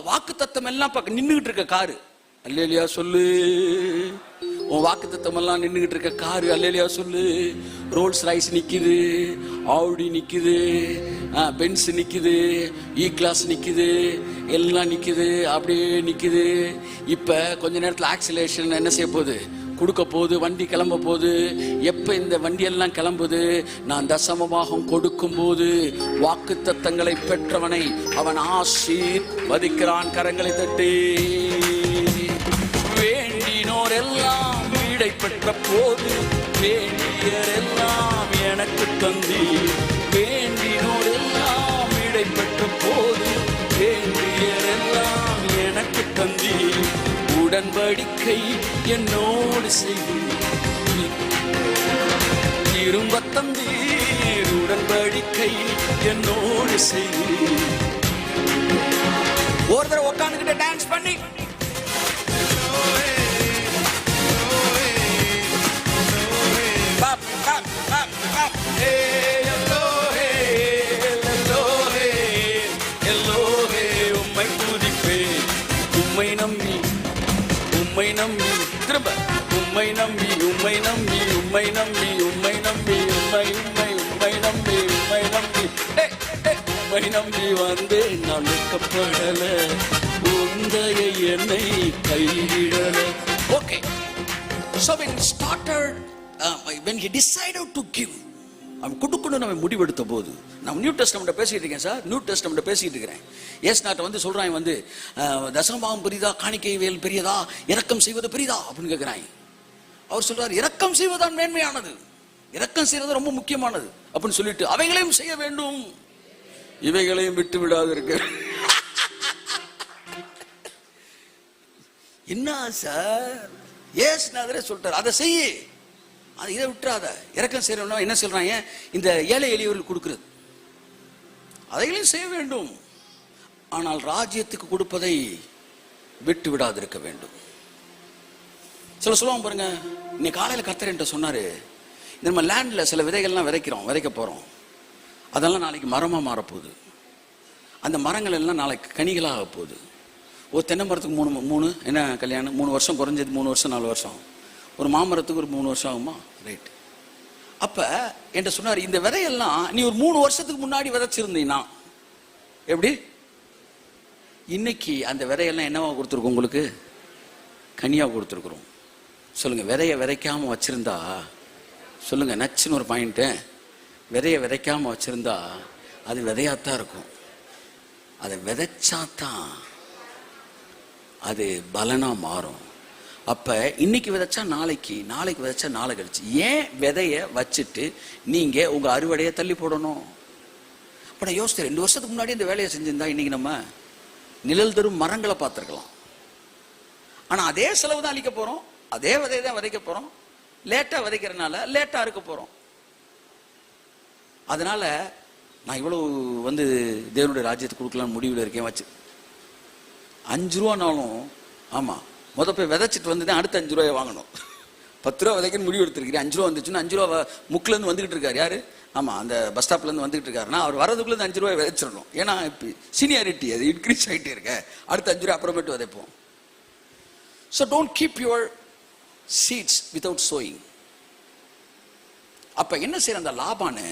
வாக்கு தத்தம் எல்லாம் நின்றுகிட்டு இருக்க காரு. அல்லேலியா சொல்லு. உன் வாக்கு தத்தம் எல்லாம் நின்றுகிட்டு இருக்க காரு அல்லேலியா சொல்லு. ரோல்ஸ் ரைஸ் நிக்குது ஆவுடி நிக்குது பென்ஸ் நிக்குது இ கிளாஸ் நிக்குது எல்லாம் நிக்குது அப்படியே நிக்குது. இப்ப கொஞ்ச நேரத்துல ஆக்சிலேஷன் என்ன செய்ய போகுது? கொடுக்க போகுது வண்டி கிளம்ப போகுது எப்ப இந்த வண்டியெல்லாம் கிளம்புது? நான் தசமமாக கொடுக்கும் போது வாக்கு தத்தங்களை பெற்றவனை அவன் ஆசீர் வதிக்கிறான் கரங்களை தட்டி. வேண்டினோர் எல்லாம் வீடை பெற்ற போது வேண்டியரெல்லாம் எனக்கு தந்தி வேண்டினோர் எல்லாம் வீடை பெற்ற போது உடன்படிக்கை என்னோடு செய்து. திரும்ப நீர் உடன்படிக்கை என்னோடு செய்து. ஒருத்தர் உட்காந்துக்கிட்ட டான்ஸ் பண்ணி. Bop, bop, உம்மை நம்பி திரும்ப. உம்மை நம்பி உம்மை நம்பி உம்மை நம்பி உம்மை நம்பி உம்மை உம்மை உம்மை நம்பி உம்மை நம்பி. உம்மை நம்பி வந்தேன் நான் வெட்கப்படல. உந்தைய என்னை கைவிடல okay So when he started, uh, when he decided to give, அவன் கொடுக்கணும் நம்ம முடிவெடுத்த போது நான் நியூ டெஸ்ட் பேசிட்டு இருக்கேன் சார். நியூ டெஸ்ட் பேசிட்டு இருக்கிறேன். ஏஸ் நாட்டை வந்து சொல்றான் வந்து அஹ், தசமபாகம் பெரியதா காணிக்கை வேல் பெரியதா இரக்கம் செய்வது பெரியதா அப்படின்னு கேட்கிறான் அவர் சொல்றாரு இரக்கம் செய்வதுதான் மேன்மையானது. இரக்கம் செய்வது ரொம்ப முக்கியமானது. அப்படின்னு சொல்லிட்டு அவைகளையும் செய்ய வேண்டும். இவைகளையும் விட்டு விடாது இருக்க என்ன சார்? ஏசுநாதரே சொல்லிட்டார் அதை செய்ய. அது இதை விட்டுறாத. இறக்கம் செய்யணும்னா என்ன சொல்றாங்க இந்த ஏழை எளியவர்கள் கொடுக்கிறது. அதைகளையும் செய்ய வேண்டும். ஆனால் ராஜ்யத்துக்கு கொடுப்பதை விட்டு விடாதிருக்க வேண்டும். சில சொல்லுவாங்க பாருங்க இன்னைக்கு காலையில் கர்த்தர் என்கிட்ட சொன்னாரு இந்த நம்ம லேண்டில் சில விதைகள்லாம் விதைக்கிறோம் விதைக்க போறோம். அதெல்லாம் நாளைக்கு மரமாக மாறப்போகுது. அந்த மரங்கள் எல்லாம் நாளைக்கு கனிகளாக போகுது. ஒரு தென்னை மரத்துக்கு மூணு மூணு என்ன கல்யாணம்? மூணு வருஷம் குறைஞ்சது மூணு வருஷம் நாலு வருஷம். ஒரு மாமரத்துக்கு ஒரு மூணு வருஷம் ஆகுமா? ரைட் அப்ப என்கிட்ட சொன்னார் இந்த விதையெல்லாம் நீ ஒரு மூணு வருஷத்துக்கு முன்னாடி விதைச்சிருந்தீங்கன்னா எப்படி? இன்னைக்கு அந்த விதையெல்லாம் என்னவா கொடுத்துருக்கோம் உங்களுக்கு? கனியா கொடுத்துருக்குறோம். சொல்லுங்க விதைய விதைக்காம வச்சிருந்தா சொல்லுங்க நச்சுன்னு ஒரு பாயிண்ட்டு விதைய விதைக்காம வச்சிருந்தா அது விதையாத்தான் இருக்கும். அதை விதைச்சாதான் அது பலனா மாறும். அப்ப இன்னைக்கு விதைச்சா நாளைக்கு நாளைக்கு விதைச்சா நாளை கழிச்சு. ஏன் விதைய வச்சுட்டு நீங்க உங்க அறுவடையை தள்ளி போடணும்? அப்போ நான் யோசித்தேன் ரெண்டு வருஷத்துக்கு முன்னாடி இந்த வேலையை செஞ்சிருந்தா இன்னைக்கு நம்ம நிழல் தரும் மரங்களை பார்த்துருக்கலாம். ஆனா அதே செலவு தான் அழிக்க போறோம். அதே விதையை தான் விதைக்க போறோம். லேட்டா விதைக்கிறதுனால லேட்டா இருக்க போறோம். அதனால நான் இவ்வளவு வந்து தேவனுடைய ராஜ்யத்துக்கு கொடுக்கலாம்னு முடிவில் இருக்கேன். வச்சு அஞ்சு ரூபானாலும் ஆமாம் முத போய் விதைச்சிட்டு வந்து தான் அடுத்த அஞ்சு ரூபாயை வாங்கணும். பத்து ரூபா விதைக்கன்னு முடிவு எடுத்திருக்கிறேன் அஞ்சு ரூபா வந்துச்சுன்னா அஞ்சு ரூபா முக்குல இருந்து வந்துகிட்டு இருக்காரு. யாரு? ஆமா அந்த பஸ் ஸ்டாப்ல இருந்து வந்துகிட்டு இருக்காருன்னா அவர் வரதுக்குள்ளேருந்து அஞ்சு ரூபாய் விதைச்சிடணும். ஏன்னா இப்போ சீனியாரிட்டி அது இன்க்ரீஸ் ஆகிட்டே இருக்க. அடுத்த அஞ்சு ரூபா அப்புறமேட்டு விதைப்போம். So don't keep your seeds without sowing அப்ப என்ன செய்யற அந்த லாபான்னு